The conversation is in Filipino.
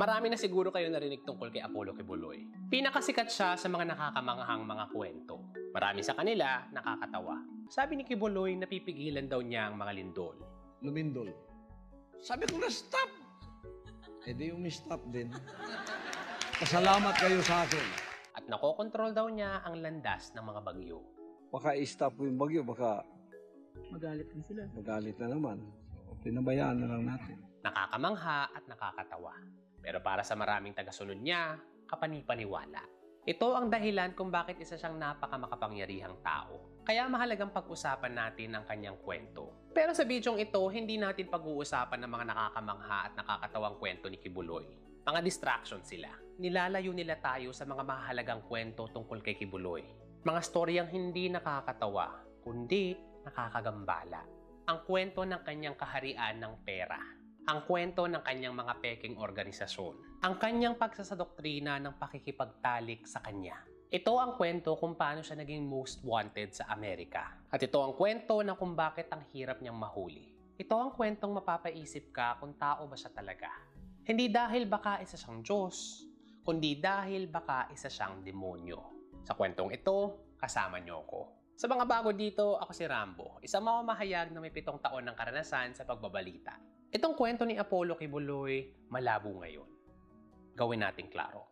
Marami na siguro kayo narinig tungkol kay Apollo Kibuloy. Pinakasikat siya sa mga nakakamanghang mga kwento. Marami sa kanila nakakatawa. Sabi ni Kibuloy, napipigilan daw niya ang mga lindol. lumindol. Sabi ko na stop. Eh di umi-stop din. Pasalamat kayo sa akin. At nakokontrol daw niya ang landas ng mga bagyo. Baka i-stop yung bagyo, baka Magalit din sila. magalit na naman. So, pinabayaan na lang natin. Nakakamangha at nakakatawa. Pero para sa maraming tagasunod niya, kapanipaniwala. Ito ang dahilan kung bakit isa siyang napakamakapangyarihang tao. Kaya mahalagang pag-usapan natin ang kanyang kwento. Pero sa bidyong ito, hindi natin pag-uusapan ng mga nakakamangha at nakakatawang kwento ni Kibuloy. Mga distraction sila. Nilalayo nila tayo sa mga mahalagang kwento tungkol kay Kibuloy. Mga storyang hindi nakakatawa, kundi nakakagambala. Ang kwento ng kanyang kaharian ng pera ang kwento ng kanyang mga peking organisasyon, ang kanyang pagsasadoktrina ng pakikipagtalik sa kanya. Ito ang kwento kung paano siya naging most wanted sa Amerika. At ito ang kwento ng kung bakit ang hirap niyang mahuli. Ito ang kwentong mapapaisip ka kung tao ba siya talaga. Hindi dahil baka isa siyang Diyos, kundi dahil baka isa siyang demonyo. Sa kwentong ito, kasama niyo ko. Sa mga bago dito, ako si Rambo, isang mamamahayag na may pitong taon ng karanasan sa pagbabalita. Itong kwento ni Apollo Kibuloy, malabo ngayon. Gawin nating klaro.